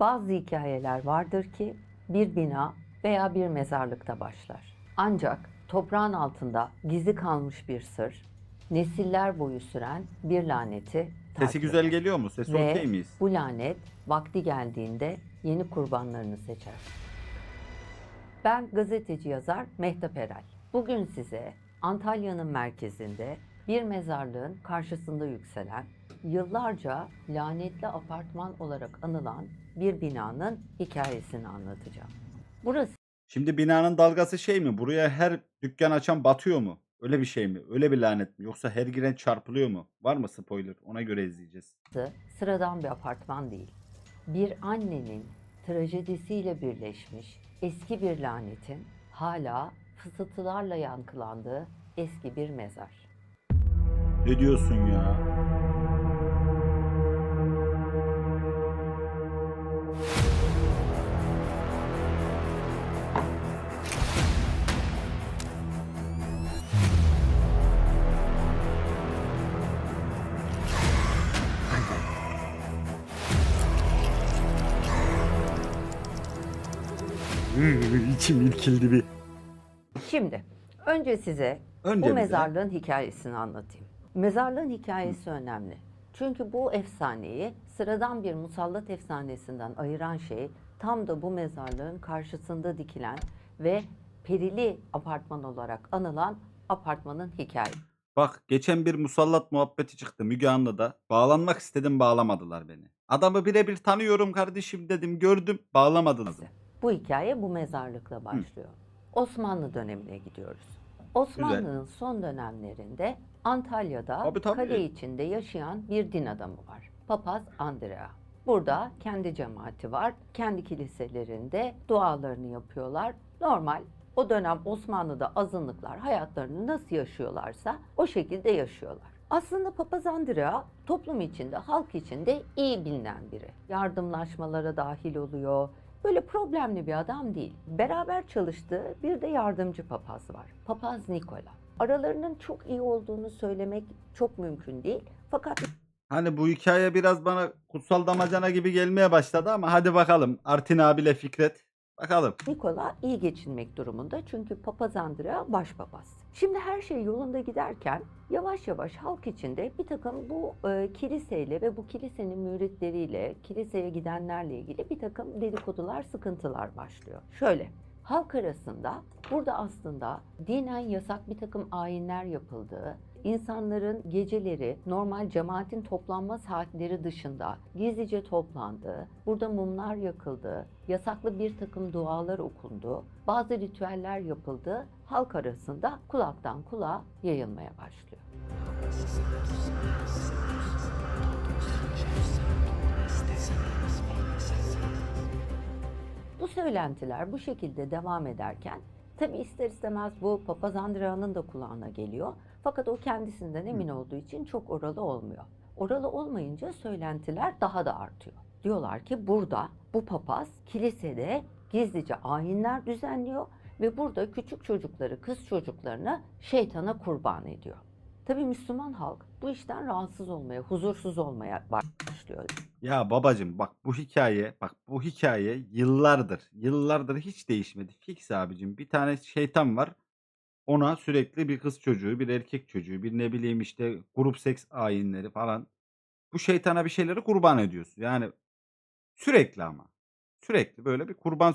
Bazı hikayeler vardır ki bir bina veya bir mezarlıkta başlar. Ancak toprağın altında gizli kalmış bir sır, nesiller boyu süren bir laneti Sesi güzel eder. geliyor mu? Sesi Ve okey miyiz? bu lanet vakti geldiğinde yeni kurbanlarını seçer. Ben gazeteci yazar Mehtap Erel. Bugün size Antalya'nın merkezinde bir mezarlığın karşısında yükselen, yıllarca lanetli apartman olarak anılan bir binanın hikayesini anlatacağım. Burası Şimdi binanın dalgası şey mi? Buraya her dükkan açan batıyor mu? Öyle bir şey mi? Öyle bir lanet mi? Yoksa her giren çarpılıyor mu? Var mı spoiler? Ona göre izleyeceğiz. sıradan bir apartman değil. Bir annenin trajedisiyle birleşmiş eski bir lanetin hala fısıltılarla yankılandığı eski bir mezar. Ne diyorsun ya? İçim irkildi bir. Şimdi önce size Önce bu bize- mezarlığın hikayesini anlatayım. Mezarlığın hikayesi önemli. Çünkü bu efsaneyi sıradan bir musallat efsanesinden ayıran şey tam da bu mezarlığın karşısında dikilen ve perili apartman olarak anılan apartmanın hikayesi. Bak geçen bir musallat muhabbeti çıktı Müge Anlı'da. Bağlanmak istedim bağlamadılar beni. Adamı birebir tanıyorum kardeşim dedim gördüm bağlamadılar. Bu hikaye bu mezarlıkla başlıyor. Osmanlı dönemine gidiyoruz. Osmanlı'nın son dönemlerinde Antalya'da Tabii, tabii. kale içinde yaşayan bir din adamı var. Papaz Andrea. Burada kendi cemaati var. Kendi kiliselerinde dualarını yapıyorlar. Normal o dönem Osmanlı'da azınlıklar hayatlarını nasıl yaşıyorlarsa o şekilde yaşıyorlar. Aslında Papaz Andrea toplum içinde, halk içinde iyi bilinen biri. Yardımlaşmalara dahil oluyor. Böyle problemli bir adam değil. Beraber çalıştığı bir de yardımcı papaz var. Papaz Nikola. Aralarının çok iyi olduğunu söylemek çok mümkün değil. Fakat Hani bu hikaye biraz bana kutsal damacana gibi gelmeye başladı ama hadi bakalım Artin abiyle Fikret. Bakalım. Nikola iyi geçinmek durumunda çünkü papaz Andrea başpapaz. Şimdi her şey yolunda giderken yavaş yavaş halk içinde bir takım bu e, kiliseyle ve bu kilisenin müritleriyle, kiliseye gidenlerle ilgili bir takım dedikodular, sıkıntılar başlıyor. Şöyle, halk arasında burada aslında dinen yasak bir takım ayinler yapıldığı, insanların geceleri normal cemaatin toplanma saatleri dışında gizlice toplandığı, burada mumlar yakıldığı, yasaklı bir takım dualar okunduğu, bazı ritüeller yapıldığı halk arasında kulaktan kulağa yayılmaya başlıyor. Bu söylentiler bu şekilde devam ederken tabi ister istemez bu papaz Andrea'nın da kulağına geliyor. Fakat o kendisinden emin olduğu için çok oralı olmuyor. Oralı olmayınca söylentiler daha da artıyor. Diyorlar ki burada bu papaz kilisede gizlice ayinler düzenliyor ve burada küçük çocukları, kız çocuklarını şeytana kurban ediyor. Tabi Müslüman halk bu işten rahatsız olmaya, huzursuz olmaya başlıyor. Ya babacım bak bu hikaye bak bu hikaye yıllardır yıllardır hiç değişmedi. Fix abicim bir tane şeytan var. Ona sürekli bir kız çocuğu, bir erkek çocuğu, bir ne bileyim işte grup seks ayinleri falan. Bu şeytana bir şeyleri kurban ediyorsun. Yani sürekli ama. Sürekli böyle bir kurban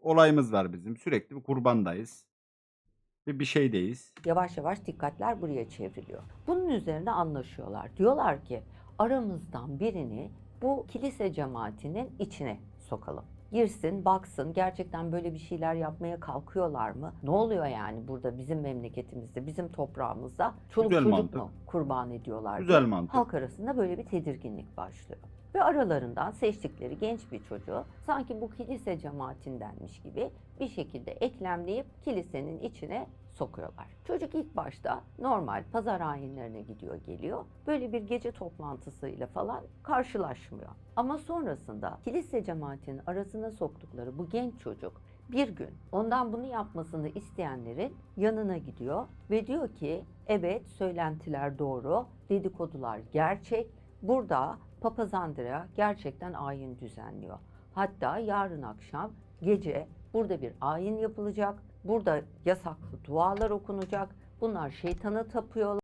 olayımız var bizim. Sürekli bir kurbandayız. Bir bir şeydeyiz. Yavaş yavaş dikkatler buraya çevriliyor. Bunun üzerine anlaşıyorlar. Diyorlar ki aramızdan birini bu kilise cemaatinin içine sokalım. Girsin, baksın gerçekten böyle bir şeyler yapmaya kalkıyorlar mı? Ne oluyor yani burada bizim memleketimizde, bizim toprağımızda çoluk Güzel çocuk mantık. mu kurban ediyorlar? Güzel mantık. Halk arasında böyle bir tedirginlik başlıyor. Ve aralarından seçtikleri genç bir çocuğu sanki bu kilise cemaatindenmiş gibi bir şekilde eklemleyip kilisenin içine sokuyorlar. Çocuk ilk başta normal pazar ayinlerine gidiyor geliyor. Böyle bir gece toplantısıyla falan karşılaşmıyor. Ama sonrasında kilise cemaatinin arasına soktukları bu genç çocuk bir gün ondan bunu yapmasını isteyenlerin yanına gidiyor ve diyor ki evet söylentiler doğru, dedikodular gerçek. Burada Papaz Andrea gerçekten ayin düzenliyor. Hatta yarın akşam gece burada bir ayin yapılacak. Burada yasaklı dualar okunacak. Bunlar şeytana tapıyorlar.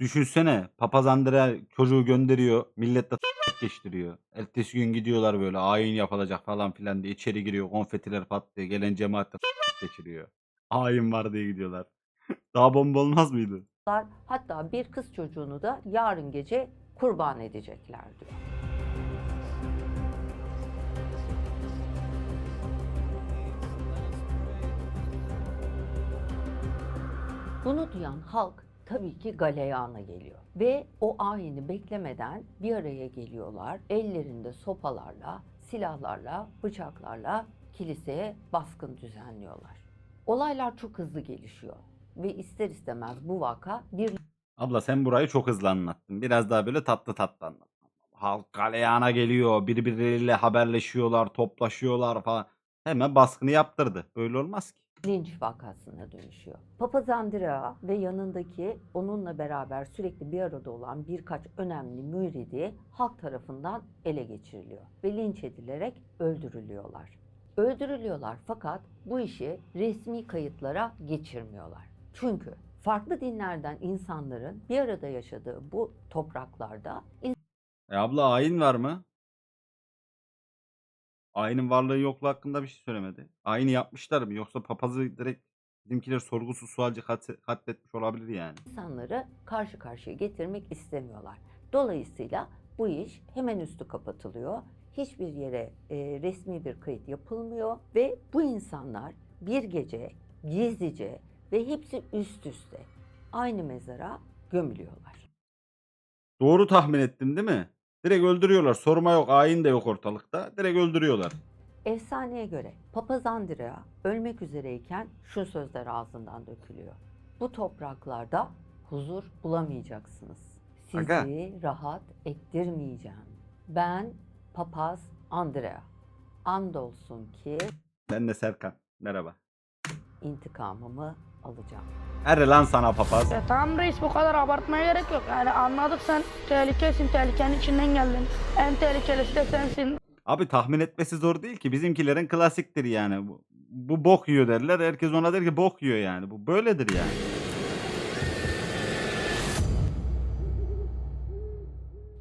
Düşünsene papaz Andrea çocuğu gönderiyor. Milletle geçtiriyor. Ertesi gün gidiyorlar böyle ayin yapılacak falan filan diye içeri giriyor. Konfetiler patlıyor. Gelen cemaatle geçiriyor. Ayin var diye gidiyorlar. Daha bomba olmaz mıydı? Hatta bir kız çocuğunu da yarın gece kurban edecekler diyor. Bunu duyan halk tabii ki galeyana geliyor. Ve o ayini beklemeden bir araya geliyorlar. Ellerinde sopalarla, silahlarla, bıçaklarla kiliseye baskın düzenliyorlar. Olaylar çok hızlı gelişiyor. Ve ister istemez bu vaka bir Abla sen burayı çok hızlı anlattın. Biraz daha böyle tatlı tatlı anlat. Halk galeyana geliyor. Birbirleriyle haberleşiyorlar, toplaşıyorlar falan. Hemen baskını yaptırdı. Böyle olmaz ki. linç vakasına dönüşüyor. Papaz Andrea ve yanındaki onunla beraber sürekli bir arada olan birkaç önemli müridi halk tarafından ele geçiriliyor ve linç edilerek öldürülüyorlar. Öldürülüyorlar fakat bu işi resmi kayıtlara geçirmiyorlar. Çünkü farklı dinlerden insanların bir arada yaşadığı bu topraklarda E abla ayin var mı? Ayinin varlığı yokluğu hakkında bir şey söylemedi. Ayini yapmışlar mı? Yoksa papazı direkt bizimkiler sorgusuz sualci katse- katletmiş olabilir yani. insanları karşı karşıya getirmek istemiyorlar. Dolayısıyla bu iş hemen üstü kapatılıyor. Hiçbir yere e, resmi bir kayıt yapılmıyor ve bu insanlar bir gece gizlice ve hepsi üst üste aynı mezara gömülüyorlar. Doğru tahmin ettim değil mi? Direkt öldürüyorlar. Sorma yok, ayin de yok ortalıkta. Direkt öldürüyorlar. Efsaneye göre Papaz Andrea ölmek üzereyken şu sözler ağzından dökülüyor. Bu topraklarda huzur bulamayacaksınız. Sizi Aga. rahat ettirmeyeceğim. Ben Papaz Andrea. Andolsun ki Ben de Serkan. Merhaba. intikamımı alacağım. Her lan sana papaz. Ya tamam reis bu kadar abartmaya gerek yok. Yani anladık sen tehlikesin, tehlikenin içinden geldin. En tehlikelisi de sensin. Abi tahmin etmesi zor değil ki. Bizimkilerin klasiktir yani. Bu, bu bok yiyor derler. Herkes ona der ki bok yiyor yani. Bu böyledir yani.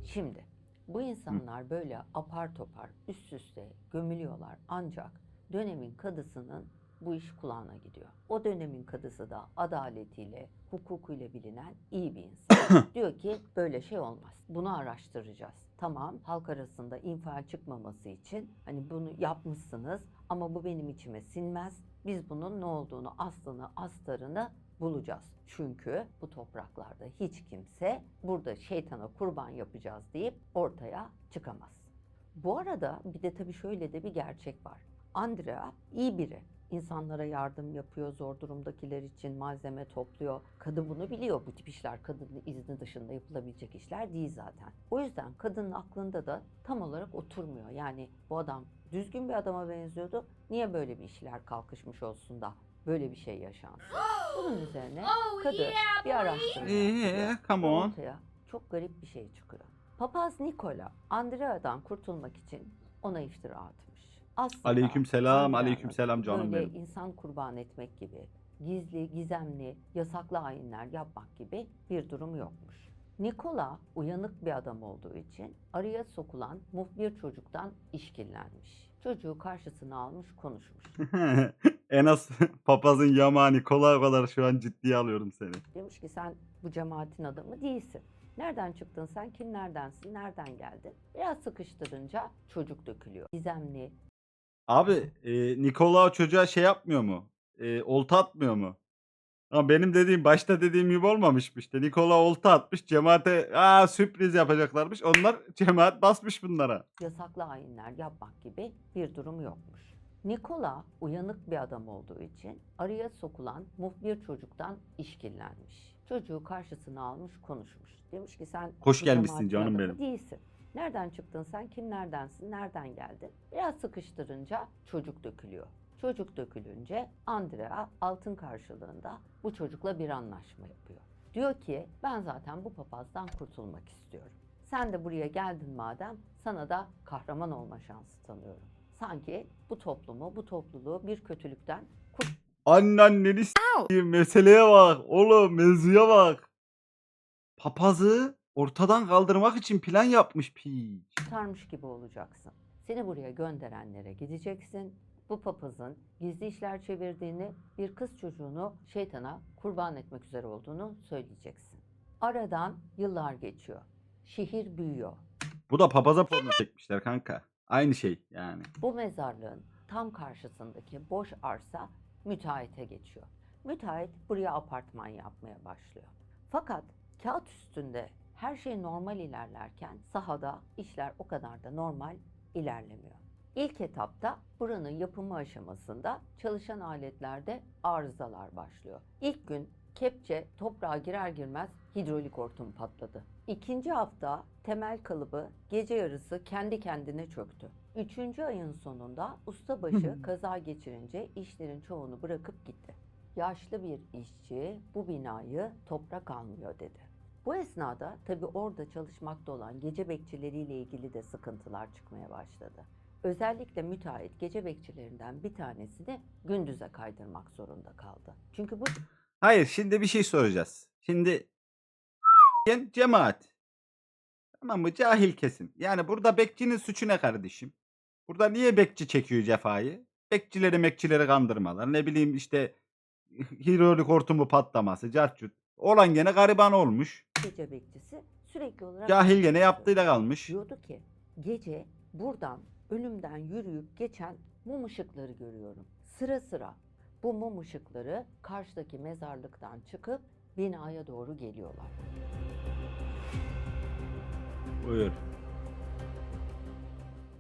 Şimdi bu insanlar böyle apar topar üst üste gömülüyorlar ancak dönemin kadısının bu iş kulağına gidiyor. O dönemin kadısı da adaletiyle, hukukuyla bilinen iyi bir insan. Diyor ki böyle şey olmaz. Bunu araştıracağız. Tamam halk arasında infial çıkmaması için hani bunu yapmışsınız ama bu benim içime sinmez. Biz bunun ne olduğunu, aslını, astarını bulacağız. Çünkü bu topraklarda hiç kimse burada şeytana kurban yapacağız deyip ortaya çıkamaz. Bu arada bir de tabii şöyle de bir gerçek var. Andrea iyi biri. İnsanlara yardım yapıyor, zor durumdakiler için malzeme topluyor. Kadın bunu biliyor. Bu tip işler kadının izni dışında yapılabilecek işler değil zaten. O yüzden kadının aklında da tam olarak oturmuyor. Yani bu adam düzgün bir adama benziyordu. Niye böyle bir işler kalkışmış olsun da böyle bir şey yaşansın? Bunun üzerine kadın bir araştırma Ee, yapıyor. come Ve on. Ortaya çok garip bir şey çıkıyor. Papaz Nikola, Andrea'dan kurtulmak için ona iftira atmış. Aslında Aleykümselam, Andrea'nın aleykümselam canım böyle benim. insan kurban etmek gibi, gizli, gizemli, yasaklı ayinler yapmak gibi bir durum yokmuş. Nikola uyanık bir adam olduğu için araya sokulan muhbir çocuktan işkillenmiş. Çocuğu karşısına almış konuşmuş. en az papazın yamani kolay kadar şu an ciddiye alıyorum seni. Demiş ki sen bu cemaatin adamı değilsin. Nereden çıktın sen? Kimlerdensin? Nereden geldin? Biraz sıkıştırınca çocuk dökülüyor. Gizemli, Abi e, Nikola çocuğa şey yapmıyor mu? E, olta atmıyor mu? Ama benim dediğim başta dediğim gibi olmamışmış işte. Nikola olta atmış cemaate aa, sürpriz yapacaklarmış. Onlar cemaat basmış bunlara. yasaklı ayinler yapmak gibi bir durum yokmuş. Nikola uyanık bir adam olduğu için araya sokulan muhbir çocuktan işkillenmiş. Çocuğu karşısına almış konuşmuş. Demiş ki sen Hoş bu gelmişsin cemaatin canım adamı benim. Değilsin. Nereden çıktın sen? Kimlerdensin? Nereden geldin? Biraz sıkıştırınca çocuk dökülüyor. Çocuk dökülünce Andrea altın karşılığında bu çocukla bir anlaşma yapıyor. Diyor ki ben zaten bu papazdan kurtulmak istiyorum. Sen de buraya geldin madem sana da kahraman olma şansı tanıyorum. sanki bu toplumu, bu topluluğu bir kötülükten Anneanneni s**eyim, meseleye bak. Oğlum mevzuya bak. Papazı ortadan kaldırmak için plan yapmış piç. kurtarmış gibi olacaksın. Seni buraya gönderenlere gideceksin. Bu papazın gizli işler çevirdiğini, bir kız çocuğunu şeytana kurban etmek üzere olduğunu söyleyeceksin. Aradan yıllar geçiyor. Şehir büyüyor. Bu da papaza porno çekmişler kanka. Aynı şey yani. Bu mezarlığın tam karşısındaki boş arsa müteahhite geçiyor. Müteahhit buraya apartman yapmaya başlıyor. Fakat kağıt üstünde her şey normal ilerlerken sahada işler o kadar da normal ilerlemiyor. İlk etapta buranın yapımı aşamasında çalışan aletlerde arızalar başlıyor. İlk gün kepçe toprağa girer girmez hidrolik hortum patladı. İkinci hafta temel kalıbı gece yarısı kendi kendine çöktü. Üçüncü ayın sonunda ustabaşı kaza geçirince işlerin çoğunu bırakıp gitti. Yaşlı bir işçi bu binayı toprak almıyor dedi. Bu esnada tabii orada çalışmakta olan gece bekçileriyle ilgili de sıkıntılar çıkmaya başladı. Özellikle müteahhit gece bekçilerinden bir tanesini gündüze kaydırmak zorunda kaldı. Çünkü bu Hayır şimdi bir şey soracağız. Şimdi cemaat. Tamam mı? Cahil kesim. Yani burada bekçinin suçu ne kardeşim? Burada niye bekçi çekiyor cefayı? Bekçileri mekçileri kandırmalar. Ne bileyim işte hidrolik hortumu patlaması, carçut. Olan gene gariban olmuş. gece bekçisi sürekli olarak Cahil gene yaptığıyla kalmış. Diyordu ki gece buradan önümden yürüyüp geçen mum ışıkları görüyorum. Sıra sıra bu mum ışıkları karşıdaki mezarlıktan çıkıp binaya doğru geliyorlar. Buyur.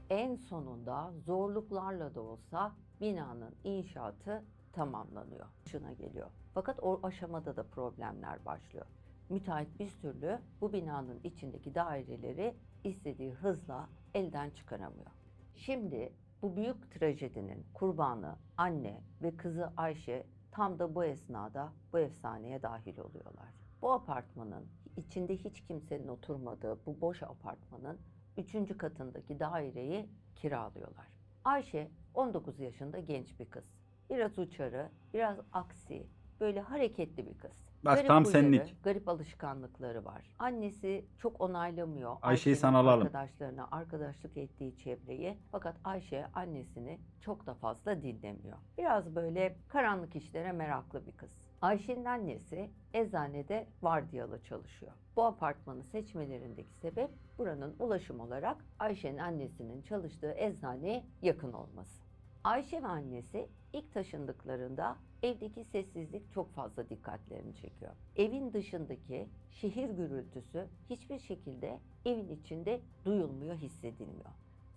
En sonunda zorluklarla da olsa binanın inşaatı tamamlanıyor. Şuna geliyor. Fakat o aşamada da problemler başlıyor. Müteahhit bir türlü bu binanın içindeki daireleri istediği hızla elden çıkaramıyor. Şimdi bu büyük trajedinin kurbanı anne ve kızı Ayşe tam da bu esnada bu efsaneye dahil oluyorlar. Bu apartmanın içinde hiç kimsenin oturmadığı bu boş apartmanın üçüncü katındaki daireyi kiralıyorlar. Ayşe 19 yaşında genç bir kız. Biraz uçarı, biraz aksi, böyle hareketli bir kız. Bak, tam huyları, senlik. Garip alışkanlıkları var. Annesi çok onaylamıyor. Ayşe'yi sana alalım. Arkadaşlarına arkadaşlık ettiği çevreyi. Fakat Ayşe annesini çok da fazla dinlemiyor. Biraz böyle karanlık işlere meraklı bir kız. Ayşe'nin annesi eczanede vardiyalı çalışıyor. Bu apartmanı seçmelerindeki sebep buranın ulaşım olarak Ayşe'nin annesinin çalıştığı eczaneye yakın olması. Ayşe ve annesi ilk taşındıklarında evdeki sessizlik çok fazla dikkatlerini çekiyor. Evin dışındaki şehir gürültüsü hiçbir şekilde evin içinde duyulmuyor, hissedilmiyor.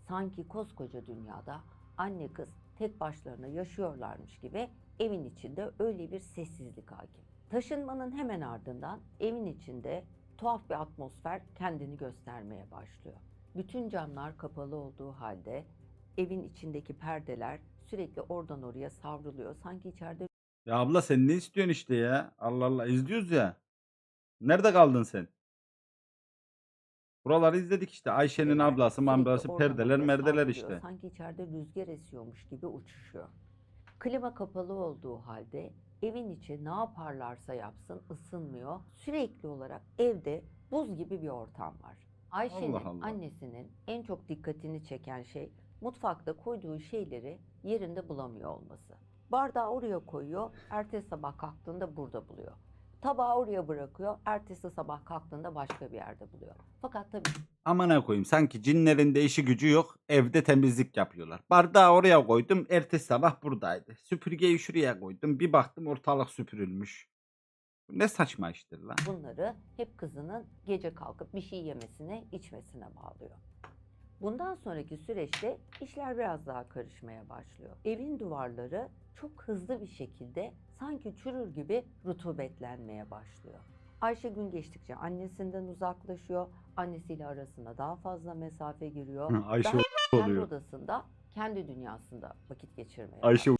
Sanki koskoca dünyada anne kız tek başlarına yaşıyorlarmış gibi evin içinde öyle bir sessizlik hakim. Taşınmanın hemen ardından evin içinde tuhaf bir atmosfer kendini göstermeye başlıyor. Bütün camlar kapalı olduğu halde evin içindeki perdeler sürekli oradan oraya savruluyor. Sanki içeride Ya abla sen ne istiyorsun işte ya? Allah Allah izliyoruz ya. Nerede kaldın sen? Buraları izledik işte. Ayşe'nin perdeler ablası, sürekli mamblası, oradan perdeler, oraya merdeler savruluyor. işte. Sanki içeride rüzgar esiyormuş gibi uçuşuyor. Klima kapalı olduğu halde evin içi ne yaparlarsa yapsın ısınmıyor. Sürekli olarak evde buz gibi bir ortam var. Ayşe'nin Allah Allah. annesinin en çok dikkatini çeken şey mutfakta koyduğu şeyleri yerinde bulamıyor olması. Bardağı oraya koyuyor, ertesi sabah kalktığında burada buluyor. Tabağı oraya bırakıyor, ertesi sabah kalktığında başka bir yerde buluyor. Fakat tabii Amına koyayım sanki cinlerin de işi gücü yok. Evde temizlik yapıyorlar. Bardağı oraya koydum. Ertesi sabah buradaydı. Süpürgeyi şuraya koydum. Bir baktım ortalık süpürülmüş. Ne saçma iştir lan. bunları hep kızının gece kalkıp bir şey yemesine, içmesine bağlıyor. Bundan sonraki süreçte işler biraz daha karışmaya başlıyor. Evin duvarları çok hızlı bir şekilde sanki çürür gibi rutubetlenmeye başlıyor. Ayşe gün geçtikçe annesinden uzaklaşıyor. Annesiyle arasına daha fazla mesafe giriyor. Ayşe Daha kendi oluyor. odasında, kendi dünyasında vakit geçirmeye Ayşe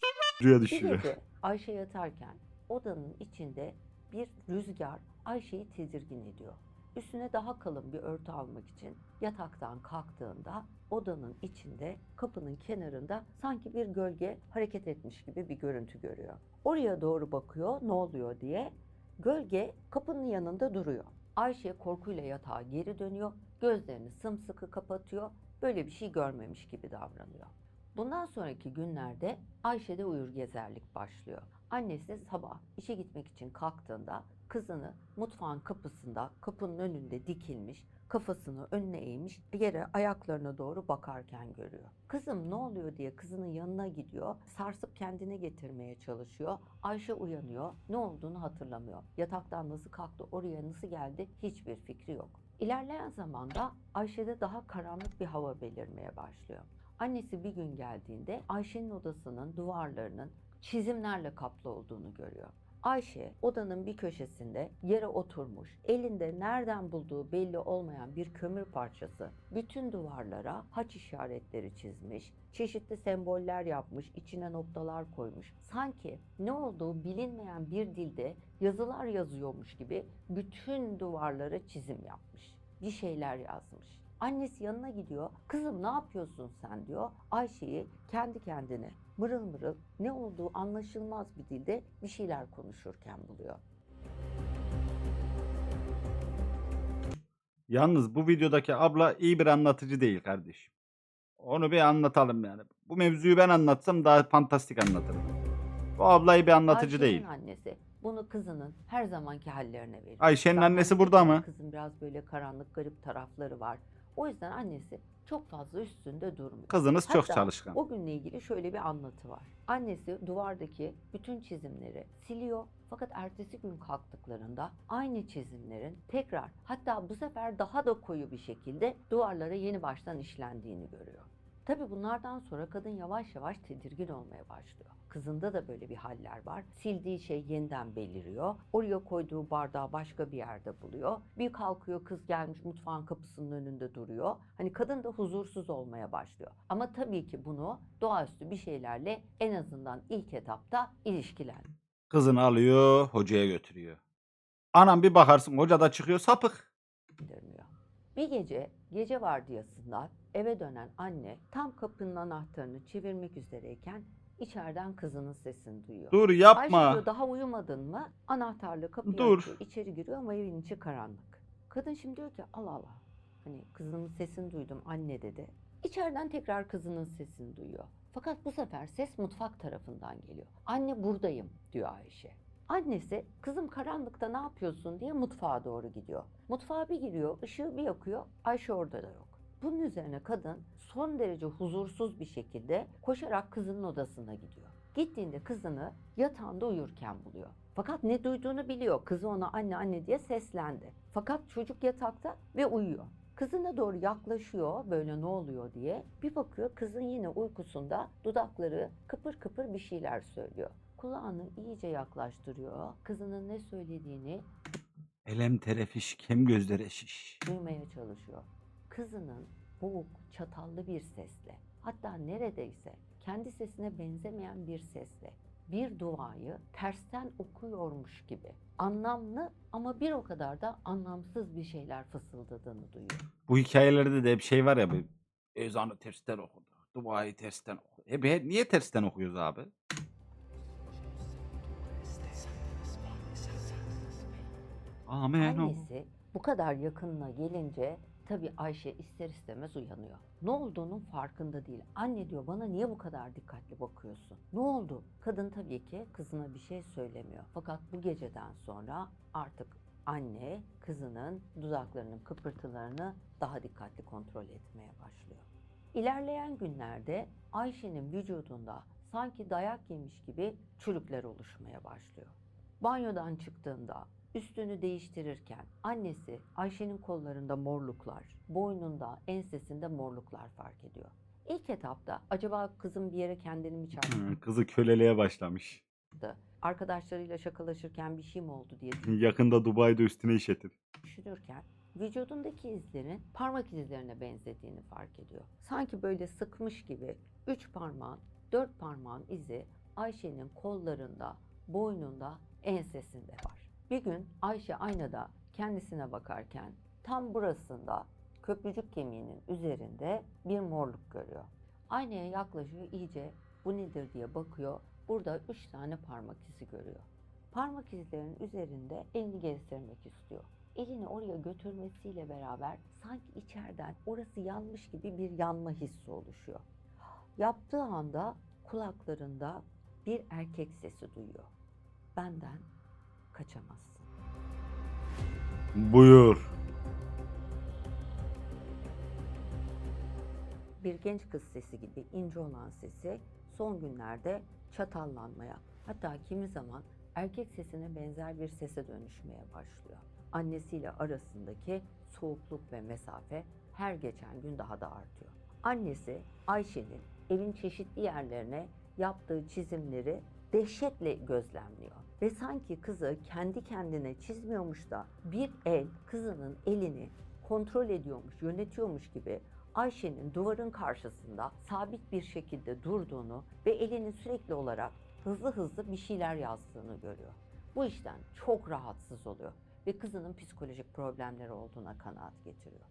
rüya düşüyor. gece Ayşe yatarken odanın içinde bir rüzgar Ayşe'yi tedirgin ediyor. Üstüne daha kalın bir örtü almak için yataktan kalktığında odanın içinde kapının kenarında sanki bir gölge hareket etmiş gibi bir görüntü görüyor. Oraya doğru bakıyor ne oluyor diye. Gölge kapının yanında duruyor. Ayşe korkuyla yatağa geri dönüyor. Gözlerini sımsıkı kapatıyor. Böyle bir şey görmemiş gibi davranıyor. Bundan sonraki günlerde Ayşe'de uyur gezerlik başlıyor. Annesi sabah işe gitmek için kalktığında kızını mutfağın kapısında, kapının önünde dikilmiş, kafasını önüne eğmiş, yere ayaklarına doğru bakarken görüyor. Kızım ne oluyor diye kızının yanına gidiyor, sarsıp kendine getirmeye çalışıyor. Ayşe uyanıyor, ne olduğunu hatırlamıyor. Yataktan nasıl kalktı, oraya nasıl geldi hiçbir fikri yok. İlerleyen zamanda Ayşe'de daha karanlık bir hava belirmeye başlıyor. Annesi bir gün geldiğinde Ayşe'nin odasının duvarlarının çizimlerle kaplı olduğunu görüyor. Ayşe odanın bir köşesinde yere oturmuş, elinde nereden bulduğu belli olmayan bir kömür parçası bütün duvarlara haç işaretleri çizmiş, çeşitli semboller yapmış, içine noktalar koymuş. Sanki ne olduğu bilinmeyen bir dilde yazılar yazıyormuş gibi bütün duvarlara çizim yapmış. Bir şeyler yazmış. Annesi yanına gidiyor. Kızım ne yapıyorsun sen diyor. Ayşe'yi kendi kendine mırıl mırıl ne olduğu anlaşılmaz bir dilde bir şeyler konuşurken buluyor. Yalnız bu videodaki abla iyi bir anlatıcı değil kardeşim. Onu bir anlatalım yani. Bu mevzuyu ben anlatsam daha fantastik anlatırım. Bu abla iyi bir anlatıcı Ayşe'nin değil. annesi bunu kızının her zamanki hallerine veriyor. Ayşe'nin Zaten annesi burada mı? Kızın biraz böyle karanlık garip tarafları var. O yüzden annesi çok fazla üstünde durmuyor. Kızınız çok Hatta çalışkan. O günle ilgili şöyle bir anlatı var. Annesi duvardaki bütün çizimleri siliyor fakat ertesi gün kalktıklarında aynı çizimlerin tekrar hatta bu sefer daha da koyu bir şekilde duvarlara yeni baştan işlendiğini görüyor. Tabii bunlardan sonra kadın yavaş yavaş tedirgin olmaya başlıyor. Kızında da böyle bir haller var. Sildiği şey yeniden beliriyor. Oraya koyduğu bardağı başka bir yerde buluyor. Bir kalkıyor kız gelmiş mutfağın kapısının önünde duruyor. Hani kadın da huzursuz olmaya başlıyor. Ama tabii ki bunu doğaüstü bir şeylerle en azından ilk etapta ilişkilen. Kızını alıyor, hocaya götürüyor. Anam bir bakarsın hoca da çıkıyor sapık. Bir gece gece vardiyasından eve dönen anne tam kapının anahtarını çevirmek üzereyken içeriden kızının sesini duyuyor. Dur Ayşe yapma. diyor daha uyumadın mı? Anahtarla kapıyı Dur. açıyor, içeri giriyor ama evin içi karanlık. Kadın şimdi diyor ki Allah Allah. Hani kızının sesini duydum anne dedi. İçeriden tekrar kızının sesini duyuyor. Fakat bu sefer ses mutfak tarafından geliyor. Anne buradayım diyor Ayşe. Annesi kızım karanlıkta ne yapıyorsun diye mutfağa doğru gidiyor. Mutfağa bir giriyor, ışığı bir yakıyor, Ayşe orada da yok. Bunun üzerine kadın son derece huzursuz bir şekilde koşarak kızının odasına gidiyor. Gittiğinde kızını yatağında uyurken buluyor. Fakat ne duyduğunu biliyor. Kızı ona anne anne diye seslendi. Fakat çocuk yatakta ve uyuyor. Kızına doğru yaklaşıyor böyle ne oluyor diye. Bir bakıyor kızın yine uykusunda dudakları kıpır kıpır bir şeyler söylüyor. Kulağını iyice yaklaştırıyor. Kızının ne söylediğini Elem terefiş, kem gözleri şiş. duymaya çalışıyor. Kızının boğuk, çatallı bir sesle, hatta neredeyse kendi sesine benzemeyen bir sesle bir duayı tersten okuyormuş gibi anlamlı ama bir o kadar da anlamsız bir şeyler fısıldadığını duyuyor. Bu hikayelerde de hep şey var ya bir ezanı tersten okudu. Duayı tersten okudu. Hep, hep niye tersten okuyoruz abi? Amen. Annesi bu kadar yakınına gelince tabii Ayşe ister istemez uyanıyor. Ne olduğunun farkında değil. Anne diyor bana niye bu kadar dikkatli bakıyorsun? Ne oldu? Kadın tabii ki kızına bir şey söylemiyor. Fakat bu geceden sonra artık anne kızının dudaklarının kıpırtılarını daha dikkatli kontrol etmeye başlıyor. İlerleyen günlerde Ayşe'nin vücudunda sanki dayak yemiş gibi çürükler oluşmaya başlıyor. Banyodan çıktığında üstünü değiştirirken annesi Ayşe'nin kollarında morluklar, boynunda, ensesinde morluklar fark ediyor. İlk etapta acaba kızım bir yere kendini mi çarptı, Hı, Kızı köleliğe başlamış. arkadaşlarıyla şakalaşırken bir şey mi oldu diye Yakında Dubai'de üstüne işetir. düşünürken vücudundaki izlerin parmak izlerine benzediğini fark ediyor. Sanki böyle sıkmış gibi üç parmağın, dört parmağın izi Ayşe'nin kollarında, boynunda, ensesinde var. Bir gün Ayşe aynada kendisine bakarken tam burasında köprücük kemiğinin üzerinde bir morluk görüyor. Aynaya yaklaşıyor iyice bu nedir diye bakıyor. Burada üç tane parmak izi görüyor. Parmak izlerinin üzerinde elini gezdirmek istiyor. Elini oraya götürmesiyle beraber sanki içeriden orası yanmış gibi bir yanma hissi oluşuyor. Yaptığı anda kulaklarında bir erkek sesi duyuyor. Benden kaçamazsın. Buyur. bir genç kız sesi gibi ince olan sesi son günlerde çatallanmaya hatta kimi zaman erkek sesine benzer bir sese dönüşmeye başlıyor. Annesiyle arasındaki soğukluk ve mesafe her geçen gün daha da artıyor. Annesi Ayşe'nin evin çeşitli yerlerine yaptığı çizimleri dehşetle gözlemliyor. Ve sanki kızı kendi kendine çizmiyormuş da bir el kızının elini kontrol ediyormuş, yönetiyormuş gibi Ayşe'nin duvarın karşısında sabit bir şekilde durduğunu ve elini sürekli olarak hızlı hızlı bir şeyler yazdığını görüyor. Bu işten çok rahatsız oluyor ve kızının psikolojik problemleri olduğuna kanaat getiriyor.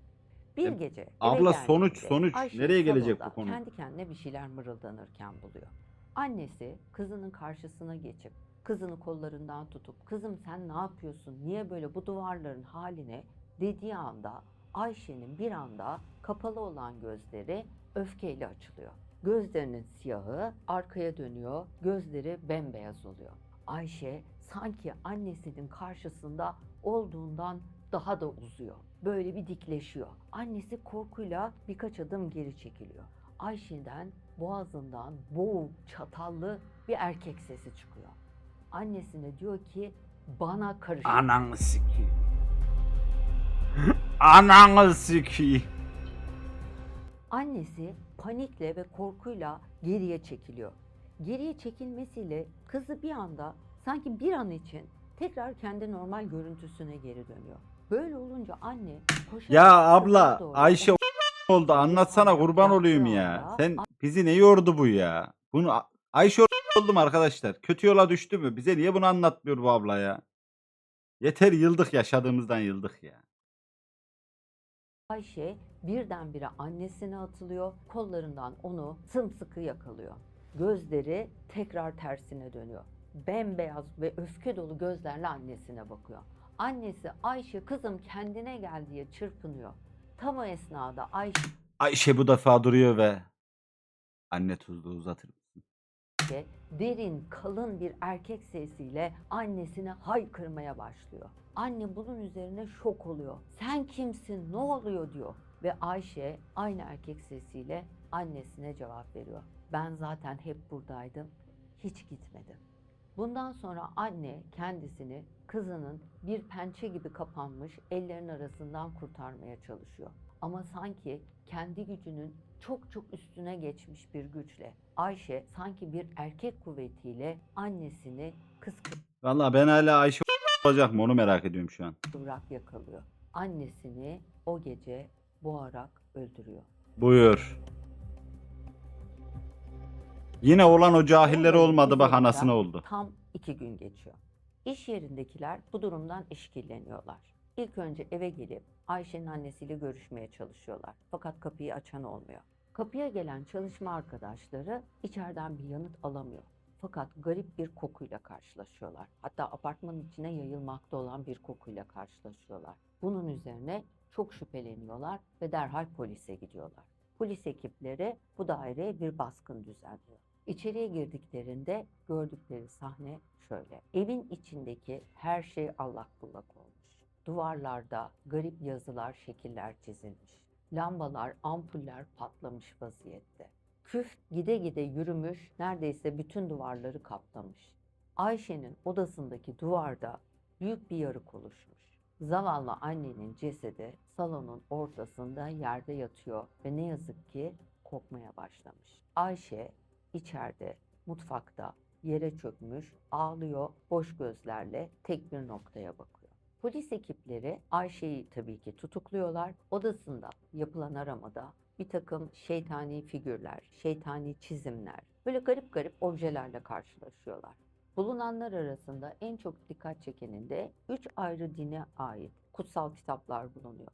Bir gece abla sonuç, sonuç. Ayşe'yi Nereye gelecek bu konu? Kendi kendine bir şeyler mırıldanırken buluyor. Annesi kızının karşısına geçip kızını kollarından tutup kızım sen ne yapıyorsun niye böyle bu duvarların haline dediği anda Ayşe'nin bir anda kapalı olan gözleri öfkeyle açılıyor. Gözlerinin siyahı arkaya dönüyor, gözleri bembeyaz oluyor. Ayşe sanki annesinin karşısında olduğundan daha da uzuyor. Böyle bir dikleşiyor. Annesi korkuyla birkaç adım geri çekiliyor. Ayşe'den boğazından boğuk, çatallı bir erkek sesi çıkıyor. Annesine diyor ki bana karış. Ananı sikeyim. Ananı sikeyim. Annesi panikle ve korkuyla geriye çekiliyor. Geriye çekilmesiyle kızı bir anda sanki bir an için tekrar kendi normal görüntüsüne geri dönüyor. Böyle olunca anne koşarak Ya abla doğru Ayşe oldu anlatsana kurban olayım ya. Sen bizi ne yordu bu ya? Bunu Ayşe oldum arkadaşlar. Kötü yola düştü mü? Bize niye bunu anlatmıyor bu abla ya? Yeter yıldık yaşadığımızdan yıldık ya. Ayşe birdenbire annesine atılıyor, kollarından onu sımsıkı yakalıyor. Gözleri tekrar tersine dönüyor. Bembeyaz ve öfke dolu gözlerle annesine bakıyor. Annesi Ayşe kızım kendine gel diye çırpınıyor. Tam o esnada Ayşe Ayşe bu defa duruyor ve anne tuzlu uzatır mısın? derin, kalın bir erkek sesiyle annesine haykırmaya başlıyor. Anne bunun üzerine şok oluyor. Sen kimsin? Ne oluyor diyor. Ve Ayşe aynı erkek sesiyle annesine cevap veriyor. Ben zaten hep buradaydım. Hiç gitmedim. Bundan sonra anne kendisini kızının bir pençe gibi kapanmış ellerin arasından kurtarmaya çalışıyor. Ama sanki kendi gücünün çok çok üstüne geçmiş bir güçle Ayşe sanki bir erkek kuvvetiyle annesini Vallahi ben hala Ayşe olacak mı onu merak ediyorum şu an. kıskıvrak yakalıyor. Annesini o gece boğarak öldürüyor. Buyur. Yine olan o cahilleri olmadı bak anasına oldu. Tam iki gün geçiyor. İş yerindekiler bu durumdan işkilleniyorlar. İlk önce eve gelip Ayşe'nin annesiyle görüşmeye çalışıyorlar. Fakat kapıyı açan olmuyor. Kapıya gelen çalışma arkadaşları içeriden bir yanıt alamıyor. Fakat garip bir kokuyla karşılaşıyorlar. Hatta apartmanın içine yayılmakta olan bir kokuyla karşılaşıyorlar. Bunun üzerine çok şüpheleniyorlar ve derhal polise gidiyorlar. Polis ekipleri bu daireye bir baskın düzenliyor. İçeriye girdiklerinde gördükleri sahne şöyle. Evin içindeki her şey allak bullak olmuş. Duvarlarda garip yazılar, şekiller çizilmiş. Lambalar, ampuller patlamış vaziyette. Küf gide gide yürümüş, neredeyse bütün duvarları kaplamış. Ayşe'nin odasındaki duvarda büyük bir yarık oluşmuş. Zavallı annenin cesedi salonun ortasında yerde yatıyor ve ne yazık ki kokmaya başlamış. Ayşe içeride, mutfakta yere çökmüş, ağlıyor, boş gözlerle tek bir noktaya bakıyor. Polis ekipleri Ayşe'yi tabii ki tutukluyorlar. Odasında yapılan aramada bir takım şeytani figürler, şeytani çizimler, böyle garip garip objelerle karşılaşıyorlar. Bulunanlar arasında en çok dikkat çekeninde üç ayrı dine ait kutsal kitaplar bulunuyor.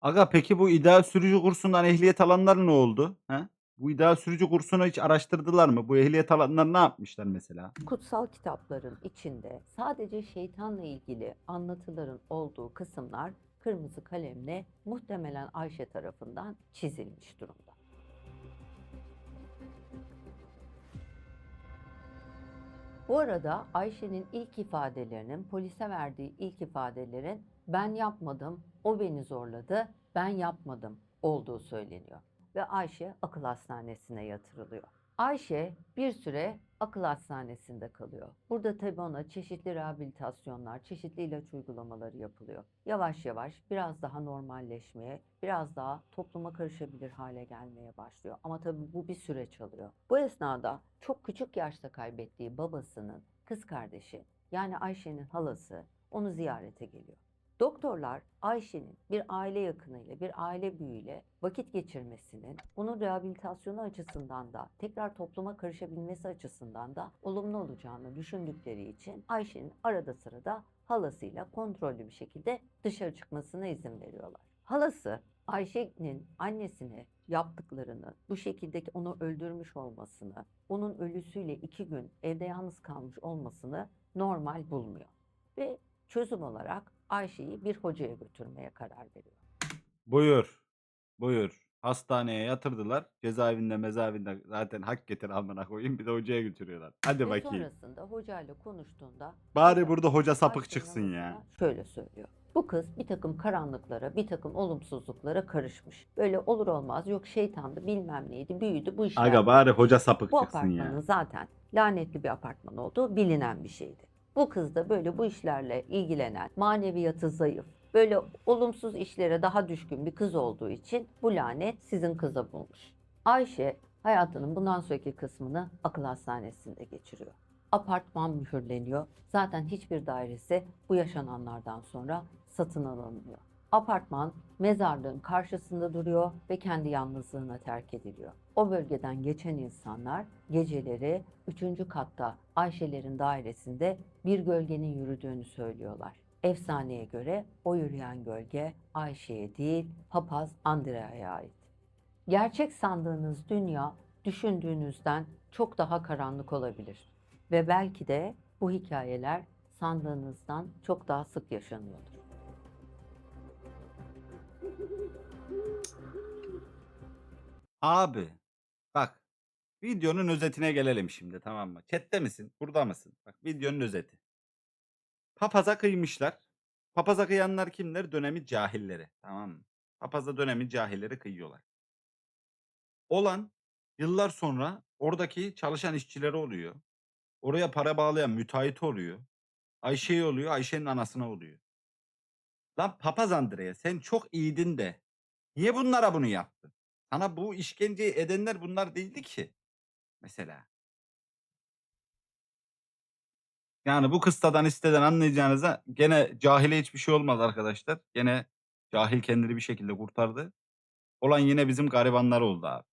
Aga peki bu ideal sürücü kursundan ehliyet alanlar ne oldu? He? Bu ideal sürücü kursunu hiç araştırdılar mı? Bu ehliyet alanlar ne yapmışlar mesela? Kutsal kitapların içinde sadece şeytanla ilgili anlatıların olduğu kısımlar kırmızı kalemle muhtemelen Ayşe tarafından çizilmiş durumda. Bu arada Ayşe'nin ilk ifadelerinin, polise verdiği ilk ifadelerin ben yapmadım, o beni zorladı, ben yapmadım olduğu söyleniyor. Ve Ayşe akıl hastanesine yatırılıyor. Ayşe bir süre akıl hastanesinde kalıyor. Burada tabii ona çeşitli rehabilitasyonlar, çeşitli ilaç uygulamaları yapılıyor. Yavaş yavaş biraz daha normalleşmeye, biraz daha topluma karışabilir hale gelmeye başlıyor. Ama tabii bu bir süreç alıyor. Bu esnada çok küçük yaşta kaybettiği babasının kız kardeşi yani Ayşe'nin halası onu ziyarete geliyor. Doktorlar Ayşe'nin bir aile yakınıyla, bir aile büyüğüyle vakit geçirmesinin, onun rehabilitasyonu açısından da, tekrar topluma karışabilmesi açısından da olumlu olacağını düşündükleri için Ayşe'nin arada sırada halasıyla kontrollü bir şekilde dışarı çıkmasına izin veriyorlar. Halası Ayşe'nin annesine yaptıklarını, bu şekilde onu öldürmüş olmasını, onun ölüsüyle iki gün evde yalnız kalmış olmasını normal bulmuyor. Ve çözüm olarak Ayşe'yi bir hocaya götürmeye karar veriyor. Buyur. Buyur. Hastaneye yatırdılar. Cezaevinde mezavinde zaten hak getir amına koyayım. Bir de hocaya götürüyorlar. Hadi Ve bakayım. sonrasında hocayla konuştuğunda Bari burada hoca sapık çıksın ya. Şöyle söylüyor. Bu kız bir takım karanlıklara, bir takım olumsuzluklara karışmış. Böyle olur olmaz yok şeytandı bilmem neydi büyüdü bu işler. Aga bari hoca sapık Bu çıksın apartmanın ya. zaten lanetli bir apartman olduğu bilinen bir şeydi. Bu kız da böyle bu işlerle ilgilenen, maneviyatı zayıf, böyle olumsuz işlere daha düşkün bir kız olduğu için bu lanet sizin kıza bulmuş. Ayşe hayatının bundan sonraki kısmını akıl hastanesinde geçiriyor. Apartman mühürleniyor. Zaten hiçbir dairesi bu yaşananlardan sonra satın alınmıyor. Apartman mezarlığın karşısında duruyor ve kendi yalnızlığına terk ediliyor. O bölgeden geçen insanlar geceleri 3. katta Ayşe'lerin dairesinde bir gölgenin yürüdüğünü söylüyorlar. Efsaneye göre o yürüyen gölge Ayşe'ye değil papaz Andrea'ya ait. Gerçek sandığınız dünya düşündüğünüzden çok daha karanlık olabilir. Ve belki de bu hikayeler sandığınızdan çok daha sık yaşanıyordur. Abi bak videonun özetine gelelim şimdi tamam mı? Chat'te misin? Burada mısın? Bak videonun özeti. Papaza kıymışlar. Papaza kıyanlar kimler? Dönemi cahilleri. Tamam mı? Papaza dönemi cahilleri kıyıyorlar. Olan yıllar sonra oradaki çalışan işçileri oluyor. Oraya para bağlayan müteahhit oluyor. Ayşe'ye oluyor. Ayşe'nin anasına oluyor. Lan papaz Andrea sen çok iyiydin de. Niye bunlara bunu yaptın? Sana bu işkenceyi edenler bunlar değildi ki. Mesela. Yani bu kıstadan isteden anlayacağınıza gene cahile hiçbir şey olmadı arkadaşlar. Gene cahil kendini bir şekilde kurtardı. Olan yine bizim garibanlar oldu abi.